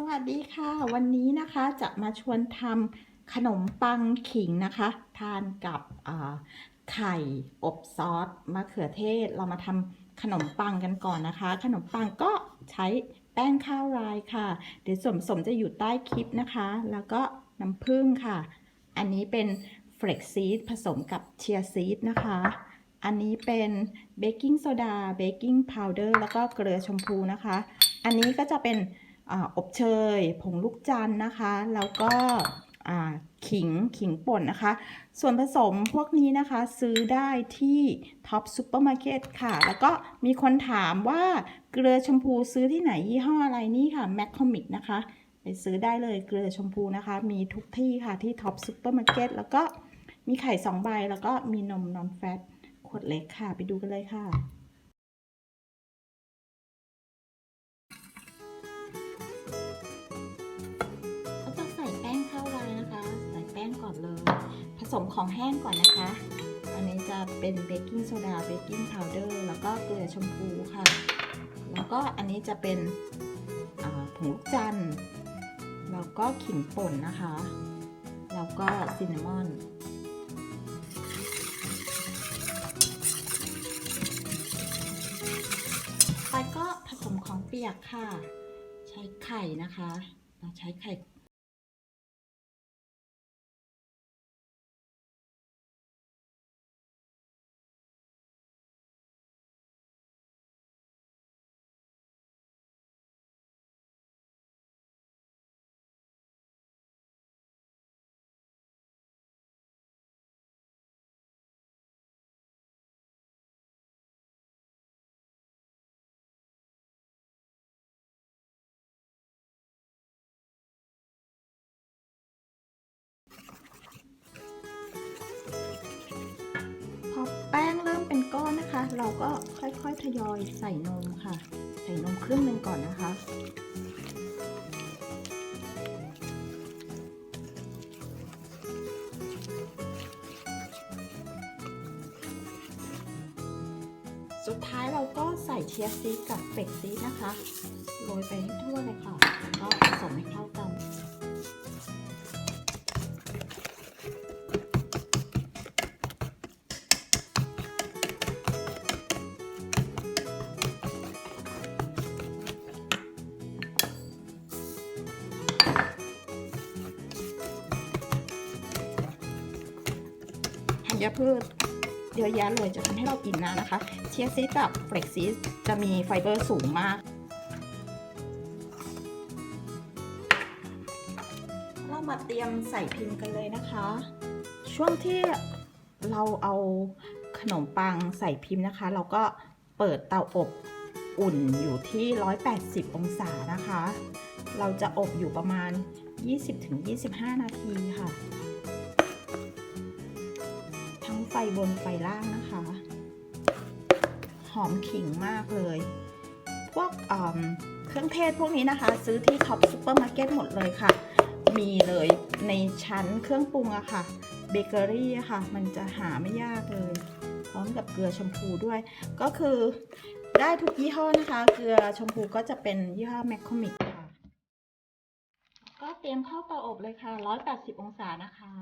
สวัสดีค่ะ วันนี้นะคะจะมาชวนทำขนมปังขิงนะคะ ทานกับไข่อบซอสมะเขือเทศ เรามาทำขนมปังกันก่อนนะคะ ขนมปังก็ใช้แป้งข้าวรายค่ะ เดี๋ยวส่วนผสมจะอยู่ใต้คลิปนะคะ แล้วก็น้ำผึ้งค่ะ อันนี้เป็นเฟลกซีดผสมกับเชียร์ซีดนะคะ อันนี้เป็นเบกกิ้งโซดาเบกกิ้งพาวเดอร์แล้วก็เกลือชมพูนะคะ อันนี้ก็จะเป็น อบเชย ผงลูกจันนะคะ แล้วก็ขิงขิงป่นนะคะ ส่วนผสมพวกนี้นะคะซื้อได้ที่ท็อปซูเปอร์มาร์เก็ตค่ะ แล้วก็มีคนถามว่าเกลือชมพูซื้อที่ไหนยี่ห้ออะไรนี่ค่ะแมคคอมิกนะคะไปซื้อได้เลยเกลือชมพูนะคะ มีทุกที่ค่ะที่ท็อปซูเปอร์มาร์เก็ตแล้วก็มีไข่สองใบแล้วก็มีนมนอนแฟตขวดเล็กค่ะ ไปดูกันเลยค่ะ สมของแห้งก่อนนะคะ อันนี้จะเป็นเบกกิ้งโซดาเบกกิ้งพาวเดอร์แล้วก็เกลือชมพูค่ะ แล้วก็อันนี้จะเป็นผงลูกจันทร์แล้วก็ขิงป่นนะคะ แล้วก็ซินนามอนไปก็ผสมของเปียกค่ะ ใช้ไข่นะคะ เราใช้ไข่ ก้อนนะคะ เราก็ค่อยๆทยอยใส่นมค่ะ ใส่นมครึ่งหนึ่งก่อนนะคะสุดท้ายเราก็ใส่เชียร์ซีกับเฟกซีนะคะ โรยไปให้ทั่วเลยค่ะ ญพืชเยอะแยะเลยจะทำให้เรากินนะนะคะ เชียร์ซีกับเฟล็กซีจะมีไฟเบอร์สูงมาก เรามาเตรียมใส่พิมพ์กันเลยนะคะ ช่วงที่เราเอาขนมปังใส่พิมพ์นะคะ เราก็เปิดเตาอบอุ่นอยู่ที่ 180 องศานะคะ เราจะอบอยู่ประมาณ 20-25 นาทีค่ะ ไฟบนไฟล่างนะคะ หอมขิงมากเลย พวกเเครื่องเทศพวกนี้นะคะ ซื้อที่ท็อปซูเปอร์มาร์เก็ตหมดเลยค่ะ มีเลยในชั้นเครื่องปรุงอะค่ะเบเกอรี่อะค่ะ มันจะหาไม่ยากเลย พร้อมกับเกลือชมพูด้วย ก็คือได้ทุกยี่ห้อนะคะ เกลือชมพูก็จะเป็นยี่ห้อแมคคอมิกค่ะ ก็เตรียมเข้าเตาอบเลยค่ะ 180 องศานะคะ